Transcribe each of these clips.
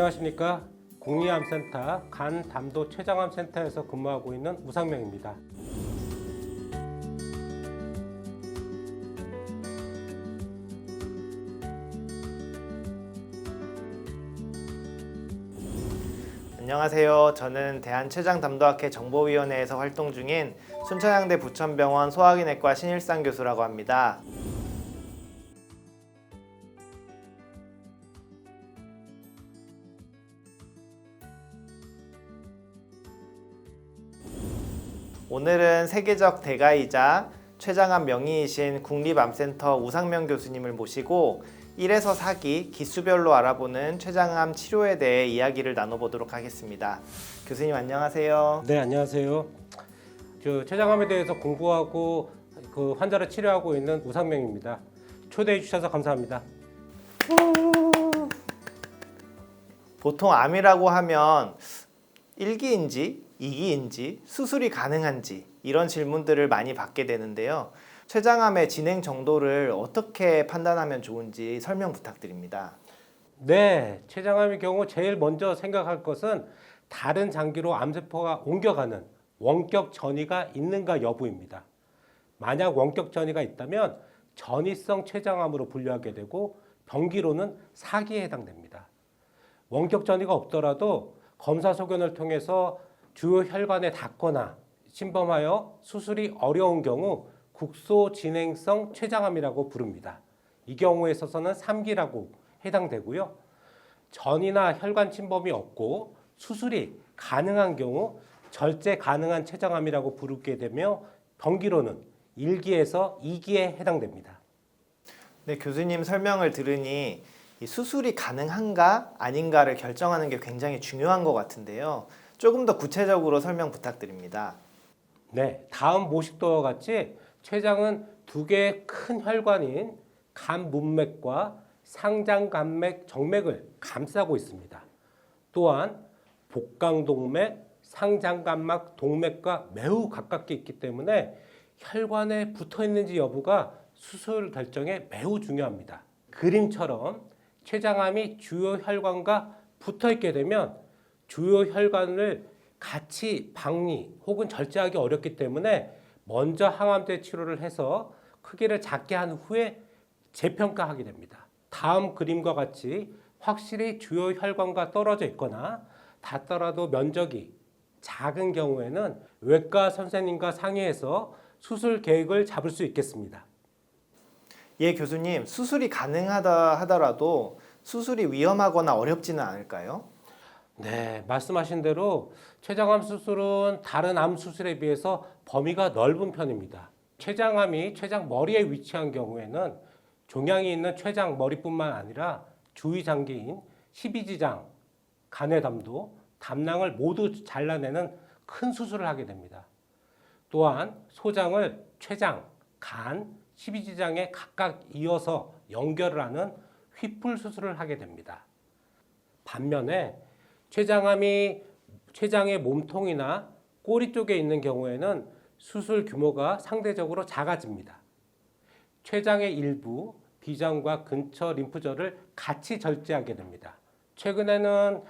안녕하십니까 국리암센터 간담도 췌장암센터에서 근무하고 있는 우상명입니다. 안녕하세요. 저는 대한췌장담도학회 정보위원회에서 활동 중인 순천향대 부천병원 소화기내과 신일상 교수라고 합니다. 오늘은 세계적 대가이자 췌장암 명의이신 국립암센터 우상명 교수님을 모시고 1에서 4기 기수별로 알아보는 췌장암 치료에 대해 이야기를 나눠보도록 하겠습니다. 교수님 안녕하세요. 네 안녕하세요. 저 췌장암에 대해서 공부하고 그 환자를 치료하고 있는 우상명입니다. 초대해 주셔서 감사합니다. 보통 암이라고 하면 1기인지 2기인지 수술이 가능한지 이런 질문들을 많이 받게 되는데요. 췌장암의 진행 정도를 어떻게 판단하면 좋은지 설명 부탁드립니다. 네, 췌장암의 경우 제일 먼저 생각할 것은 다른 장기로 암세포가 옮겨가는 원격 전이가 있는가 여부입니다. 만약 원격 전이가 있다면 전이성 췌장암으로 분류하게 되고 병기로는 사기에 해당됩니다. 원격 전이가 없더라도 검사 소견을 통해서 주요 혈관에 닿거나 침범하여 수술이 어려운 경우 국소 진행성 췌장암이라고 부릅니다. 이 경우에 있어서는 3기라고 해당되고요. 전이나 혈관 침범이 없고 수술이 가능한 경우 절제 가능한 췌장암이라고 부르게 되며 병기로는 1기에서 2기에 해당됩니다. 네, 교수님 설명을 들으니 이 수술이 가능한가 아닌가를 결정하는 게 굉장히 중요한 것 같은데요. 조금 더 구체적으로 설명 부탁드립니다. 네, 다음 모식도와 같이 췌장은 두 개의 큰 혈관인 간문맥과 상장간맥 정맥을 감싸고 있습니다. 또한 복강동맥, 상장간막 동맥과 매우 가깝게 있기 때문에 혈관에 붙어 있는지 여부가 수술 결정에 매우 중요합니다. 그림처럼 췌장암이 주요 혈관과 붙어 있게 되면 주요 혈관을 같이 박리 혹은 절제하기 어렵기 때문에 먼저 항암제 치료를 해서 크기를 작게 한 후에 재평가하게 됩니다. 다음 그림과 같이 확실히 주요 혈관과 떨어져 있거나 닿더라도 면적이 작은 경우에는 외과 선생님과 상의해서 수술 계획을 잡을 수 있겠습니다. 예, 교수님, 수술이 가능하다 하더라도 수술이 위험하거나 어렵지는 않을까요? 네, 말씀하신 대로 췌장암 수술은 다른 암 수술에 비해서 범위가 넓은 편입니다. 췌장암이 췌장 머리에 위치한 경우에는 종양이 있는 췌장 머리뿐만 아니라 주위 장기인 12지장, 간회담도, 담낭을 모두 잘라내는 큰 수술을 하게 됩니다. 또한 소장을 췌장, 간, 12지장에 각각 이어서 연결을 하는 휘풀 수술을 하게 됩니다. 반면에 췌장암이 췌장의 몸통이나 꼬리 쪽에 있는 경우에는 수술 규모가 상대적으로 작아집니다. 췌장의 일부, 비장과 근처 림프절을 같이 절제하게 됩니다. 최근에는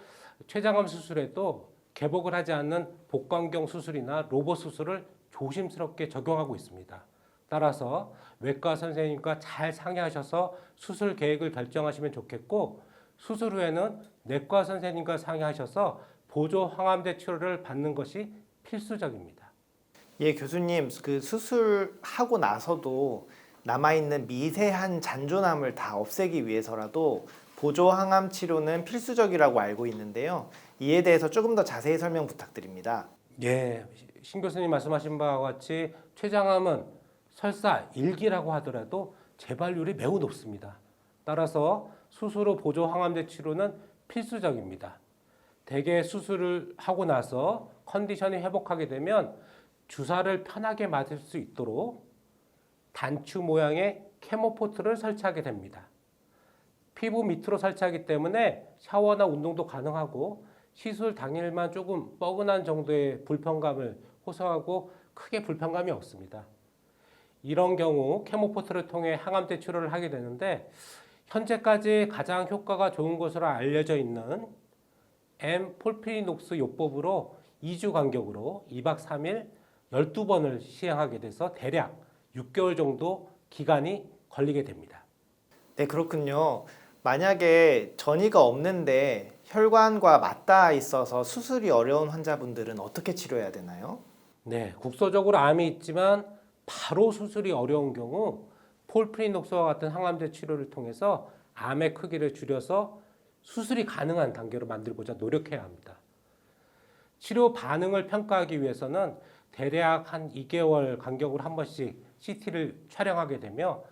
췌장암 수술에도 개복을 하지 않는 복강경 수술이나 로봇 수술을 조심스럽게 적용하고 있습니다. 따라서 외과 선생님과 잘 상의하셔서 수술 계획을 결정하시면 좋겠고 수술 후에는 내과 선생님과 상의하셔서 보조 항암제 치료를 받는 것이 필수적입니다. 예, 교수님, 그 수술하고 나서도 남아있는 미세한 잔존암을 다 없애기 위해서라도 보조 항암 치료는 필수적이라고 알고 있는데요. 이에 대해서 조금 더 자세히 설명 부탁드립니다. 예, 신 교수님 말씀하신 바와 같이 췌장암은 설사 일기라고 하더라도 재발률이 매우 높습니다. 따라서 수술 후 보조 항암제 치료는 필수적입니다. 대개 수술을 하고 나서 컨디션이 회복하게 되면 주사를 편하게 맞을 수 있도록 단추 모양의 케모포트를 설치하게 됩니다. 피부 밑으로 설치하기 때문에 샤워나 운동도 가능하고 시술 당일만 조금 뻐근한 정도의 불편감을 호소하고 크게 불편감이 없습니다. 이런 경우 케모포트를 통해 항암제 치료를 하게 되는데 현재까지 가장 효과가 좋은 것으로 알려져 있는 M 폴피리녹스 요법으로 2주 간격으로 2박 3일 12번을 시행하게 돼서 대략 6개월 정도 기간이 걸리게 됩니다. 네, 그렇군요. 만약에 전이가 없는데 혈관과 맞닿아 있어서 수술이 어려운 환자분들은 어떻게 치료해야 되나요? 네, 국소적으로 암이 있지만 바로 수술이 어려운 경우 폴프리녹스와 같은 항암제 치료를 통해서 암의 크기를 줄여서 수술이 가능한 단계로 만들고자 노력해야 합니다. 치료 반응을 평가하기 위해서는 대략 한 2개월 간격으로 한 번씩 CT를 촬영하게 되며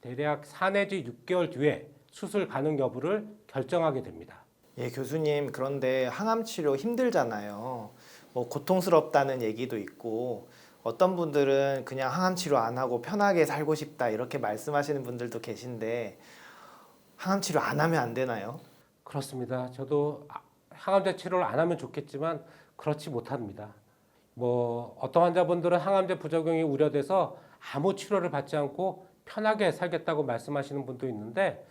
대략 4 내지 6개월 뒤에 수술 가능 여부를 결정하게 됩니다. 예, 교수님, 그런데 항암 치료 힘들잖아요. 뭐 고통스럽다는 얘기도 있고 어떤 분들은 그냥 항암 치료 안 하고 편하게 살고 싶다 이렇게 말씀하시는 분들도 계신데 항암 치료 안 하면 안 되나요? 그렇습니다. 저도 아- 항암제 치료를 안 하면 좋겠지만 그렇지 못합니다. 뭐 어떤 환자분들은 항암제 부작용이 우려돼서 아무 치료를 받지 않고 편하게 살겠다고 말씀하시는 분도 있는데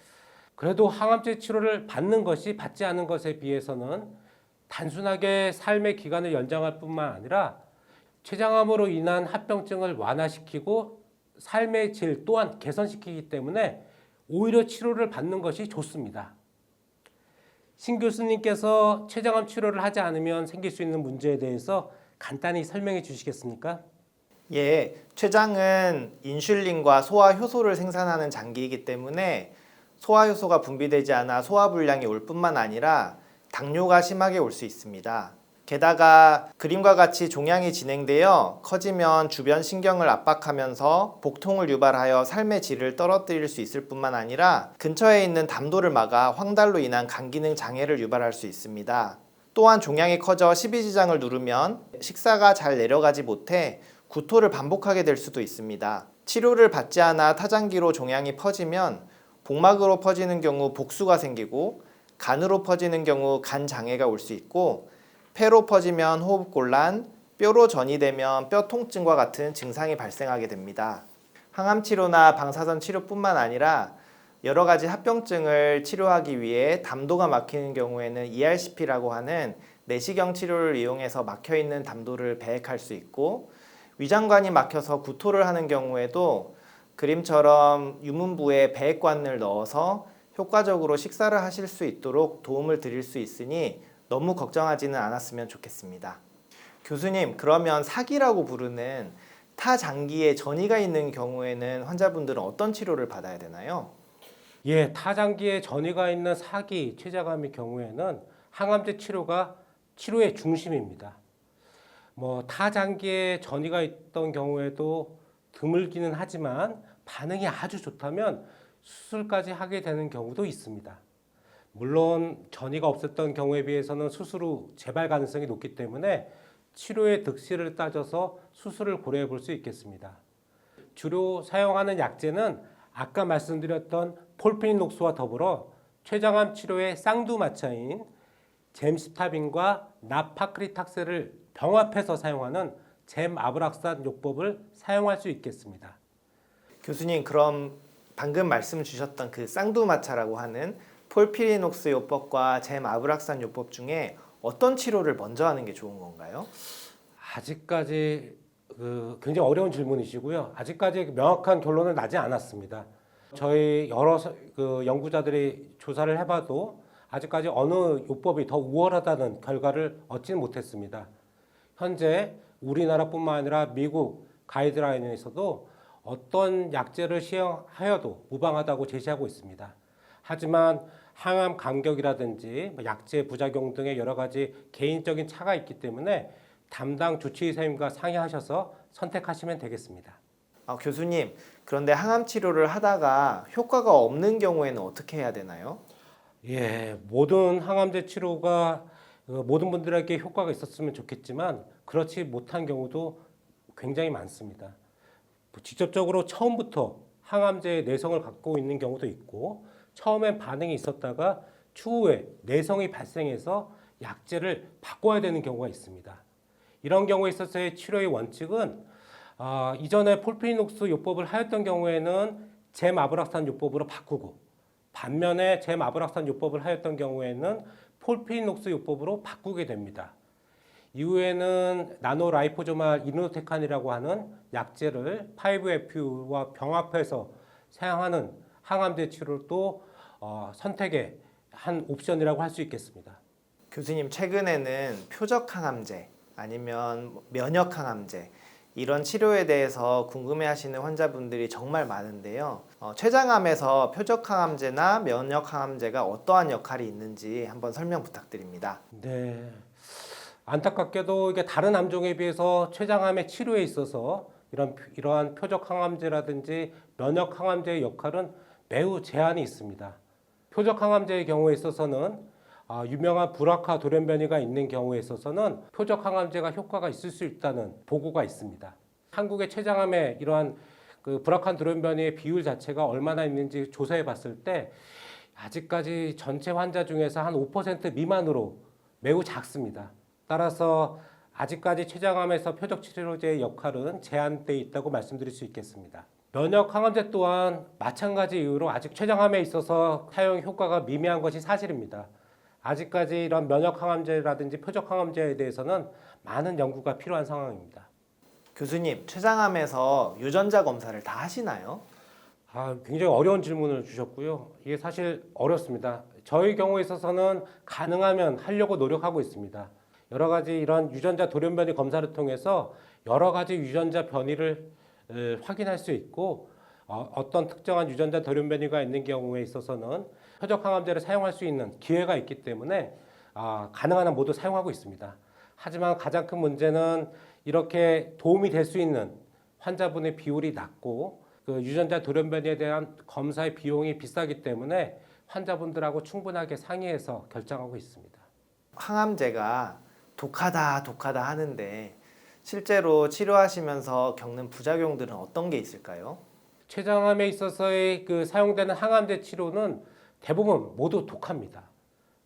그래도 항암제 치료를 받는 것이 받지 않은 것에 비해서는 단순하게 삶의 기간을 연장할 뿐만 아니라 췌장암으로 인한 합병증을 완화시키고 삶의 질 또한 개선시키기 때문에 오히려 치료를 받는 것이 좋습니다. 신 교수님께서 췌장암 치료를 하지 않으면 생길 수 있는 문제에 대해서 간단히 설명해 주시겠습니까? 예, 췌장은 인슐린과 소화 효소를 생산하는 장기이기 때문에 소화 효소가 분비되지 않아 소화 불량이 올 뿐만 아니라 당뇨가 심하게 올 수 있습니다. 게다가 그림과 같이 종양이 진행되어 커지면 주변 신경을 압박하면서 복통을 유발하여 삶의 질을 떨어뜨릴 수 있을 뿐만 아니라 근처에 있는 담도를 막아 황달로 인한 간 기능 장애를 유발할 수 있습니다. 또한 종양이 커져 십이지장을 누르면 식사가 잘 내려가지 못해 구토를 반복하게 될 수도 있습니다. 치료를 받지 않아 타장기로 종양이 퍼지면 복막으로 퍼지는 경우 복수가 생기고 간으로 퍼지는 경우 간 장애가 올 수 있고 폐로 퍼지면 호흡곤란, 뼈로 전이되면 뼈 통증과 같은 증상이 발생하게 됩니다. 항암 치료나 방사선 치료뿐만 아니라 여러 가지 합병증을 치료하기 위해 담도가 막히는 경우에는 ERCP라고 하는 내시경 치료를 이용해서 막혀 있는 담도를 배액할 수 있고 위장관이 막혀서 구토를 하는 경우에도 그림처럼 유문부에 배액관을 넣어서 효과적으로 식사를 하실 수 있도록 도움을 드릴 수 있으니 너무 걱정하지는 않았으면 좋겠습니다. 교수님, 그러면 사기라고 부르는 타 장기에 전이가 있는 경우에는 환자분들은 어떤 치료를 받아야 되나요? 예, 타장기에 전이가 있는 사기 췌장암의 경우에는 항암제 치료가 치료의 중심입니다. 뭐 타장기에 전이가 있던 경우에도 드물기는 하지만 반응이 아주 좋다면 수술까지 하게 되는 경우도 있습니다. 물론 전이가 없었던 경우에 비해서는 수술 후 재발 가능성이 높기 때문에 치료의 득실을 따져서 수술을 고려해 볼 수 있겠습니다. 주로 사용하는 약제는 아까 말씀드렸던 폴피닌록스와 더불어 췌장암 치료의 쌍두마차인 잼시타빈과 나파크리탁스를 병합해서 사용하는 잼아브락산 요법을 사용할 수 있겠습니다. 교수님, 그럼 방금 말씀 주셨던 그 쌍두마차라고 하는 폴피리녹스 요법과 잼 아브락산 요법 중에 어떤 치료를 먼저 하는 게 좋은 건가요? 아직까지 그 굉장히 어려운 질문이시고요. 아직까지 명확한 결론은 나지 않았습니다. 저희 여러 서- 그 연구자들이 조사를 해봐도 아직까지 어느 요법이 더 우월하다는 결과를 얻지는 못했습니다. 현재 우리나라뿐만 아니라 미국 가이드라인에서도 어떤 약제를 시행하여도 무방하다고 제시하고 있습니다. 하지만 항암 간격이라든지 뭐 약제 부작용 등의 여러 가지 개인적인 차가 있기 때문에 담당 주치의사님과 상의하셔서 선택하시면 되겠습니다. 아, 교수님, 그런데 항암 치료를 하다가 효과가 없는 경우에는 어떻게 해야 되나요? 예, 모든 항암제 치료가 어, 모든 분들에게 효과가 있었으면 좋겠지만 그렇지 못한 경우도 굉장히 많습니다. 뭐 직접적으로 처음부터 항암제의 내성을 갖고 있는 경우도 있고 처음엔 반응이 있었다가 추후에 내성이 발생해서 약제를 바꿔야 되는 경우가 있습니다. 이런 경우에 있어서의 치료의 원칙은 아, 이전에 폴피니녹스 요법을 하였던 경우에는 잼아브락산 요법으로 바꾸고 반면에 잼아브락산 요법을 하였던 경우에는 폴피녹스 요법으로 바꾸게 됩니다. 이후에는 나노라이포조말 이노테칸이라고 하는 약제를 5FU와 병합해서 사용하는 항암제 치료를 또 어, 선택의 한 옵션이라고 할 수 있겠습니다. 교수님 최근에는 표적 항암제 아니면 면역 항암제 이런 치료에 대해서 궁금해하시는 환자분들이 정말 많은데요. 어, 췌장암에서 표적 항암제나 면역 항암제가 어떠한 역할이 있는지 한번 설명 부탁드립니다. 네. 안타깝게도 이게 다른 암종에 비해서 췌장암의 치료에 있어서 이런 표- 이러한 표적 항암제라든지 면역 항암제의 역할은 매우 제한이 있습니다. 표적 항암제의 경우에 있어서는 아, 유명한 브라카 돌연변이가 있는 경우에 있어서는 표적 항암제가 효과가 있을 수 있다는 보고가 있습니다. 한국의 췌장암의 이러한 그 브라칸 돌연변이의 비율 자체가 얼마나 있는지 조사해 봤을 때 아직까지 전체 환자 중에서 한 5% 미만으로 매우 작습니다. 따라서 아직까지 췌장암에서 표적 치료제의 역할은 제한돼 있다고 말씀드릴 수 있겠습니다. 면역 항암제 또한 마찬가지 이유로 아직 췌장암에 있어서 사용 효과가 미미한 것이 사실입니다. 아직까지 이런 면역 항암제라든지 표적 항암제에 대해서는 많은 연구가 필요한 상황입니다. 교수님 췌장암에서 유전자 검사를 다 하시나요? 아, 굉장히 어려운 질문을 주셨고요. 이게 사실 어렵습니다. 저희 경우에 있어서는 가능하면 하려고 노력하고 있습니다. 여러 가지 이런 유전자 돌연변이 검사를 통해서 여러 가지 유전자 변이를 에, 확인할 수 있고 어, 떤 특정한 유전자 돌연 변이가 있는 경우에 있어서는 표적 항암제를 사용할 수 있는 기회가 있기 때문에 아, 가능한 한 모두 사용하고 있습니다. 하지만 가장 큰 문제는 이렇게 도움이 될 수 있는 환자분의 비율이 낮고 그 유전자 돌연 변이에 대한 검사의 비용이 비싸기 때문에 환자분들하고 충분하게 상의해서 결정하고 있습니다. 항암제가 독하다 독하다 하는데 실제로 치료하시면서 겪는 부작용들은 어떤 게 있을까요? 췌장암에 있어서의 그 사용되는 항암제 치료는 대부분 모두 독합니다.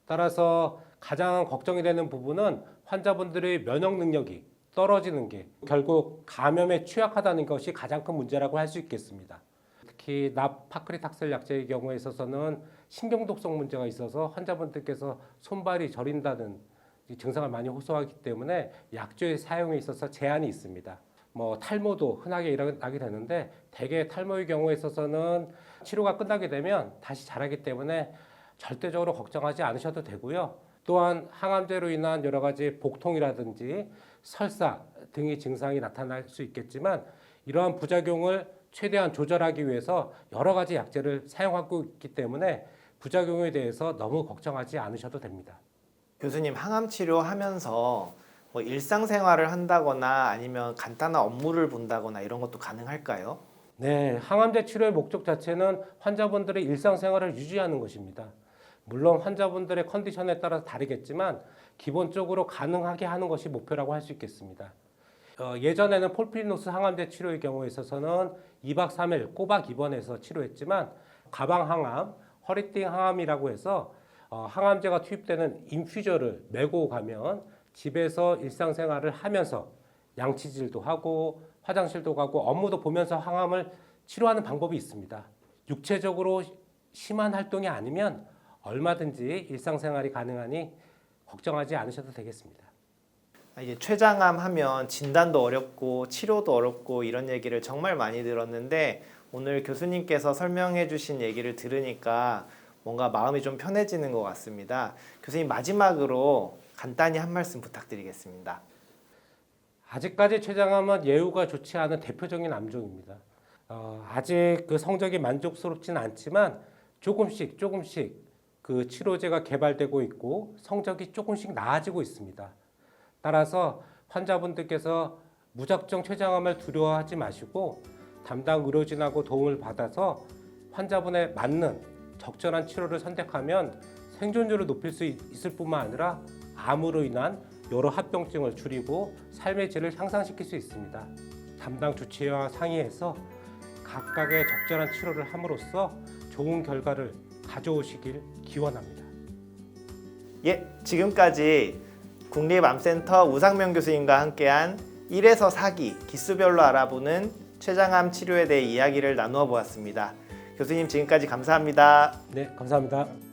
따라서 가장 걱정이 되는 부분은 환자분들의 면역 능력이 떨어지는 게 결국 감염에 취약하다는 것이 가장 큰 문제라고 할 수 있겠습니다. 특히 나파크리탁셀 약제의 경우에 있어서는 신경독성 문제가 있어서 환자분들께서 손발이 저린다는 이 증상을 많이 호소하기 때문에 약제의 사용에 있어서 제한이 있습니다. 뭐 탈모도 흔하게 일어나게 되는데 대개 탈모의 경우에 있어서는 치료가 끝나게 되면 다시 자라기 때문에 절대적으로 걱정하지 않으셔도 되고요. 또한 항암제로 인한 여러 가지 복통이라든지 설사 등의 증상이 나타날 수 있겠지만 이러한 부작용을 최대한 조절하기 위해서 여러 가지 약제를 사용하고 있기 때문에 부작용에 대해서 너무 걱정하지 않으셔도 됩니다. 교수님 항암 치료하면서 뭐 일상생활을 한다거나 아니면 간단한 업무를 본다거나 이런 것도 가능할까요? 네, 항암제 치료의 목적 자체는 환자분들의 일상생활을 유지하는 것입니다. 물론 환자분들의 컨디션에 따라 다르겠지만 기본적으로 가능하게 하는 것이 목표라고 할 수 있겠습니다. 어, 예전에는 폴피리노스 항암제 치료의 경우에 있어서는 2박 3일 꼬박 입원해서 치료했지만 가방 항암, 허리띠 항암이라고 해서 어, 항암제가 투입되는 인퓨저를 메고 가면 집에서 일상생활을 하면서 양치질도 하고 화장실도 가고 업무도 보면서 항암을 치료하는 방법이 있습니다. 육체적으로 심한 활동이 아니면 얼마든지 일상생활이 가능하니 걱정하지 않으셔도 되겠습니다. 아, 이제 췌장암 하면 진단도 어렵고 치료도 어렵고 이런 얘기를 정말 많이 들었는데 오늘 교수님께서 설명해 주신 얘기를 들으니까 뭔가 마음이 좀 편해지는 것 같습니다. 교수님 마지막으로 간단히 한 말씀 부탁드리겠습니다. 아직까지 췌장암은 예후가 좋지 않은 대표적인 암종입니다. 어, 아직 그 성적이 만족스럽지는 않지만 조금씩 조금씩 그 치료제가 개발되고 있고 성적이 조금씩 나아지고 있습니다. 따라서 환자분들께서 무작정 췌장암을 두려워하지 마시고 담당 의료진하고 도움을 받아서 환자분의 맞는 적절한 치료를 선택하면 생존율을 높일 수 있- 있을 뿐만 아니라 암으로 인한 여러 합병증을 줄이고 삶의 질을 향상시킬 수 있습니다. 담당 주치의와 상의해서 각각의 적절한 치료를 함으로써 좋은 결과를 가져오시길 기원합니다. 예, 지금까지 국립암센터 우상명 교수님과 함께한 1에서 4기 기수별로 알아보는 췌장암 치료에 대해 이야기를 나누어 보았습니다. 교수님 지금까지 감사합니다. 네, 감사합니다.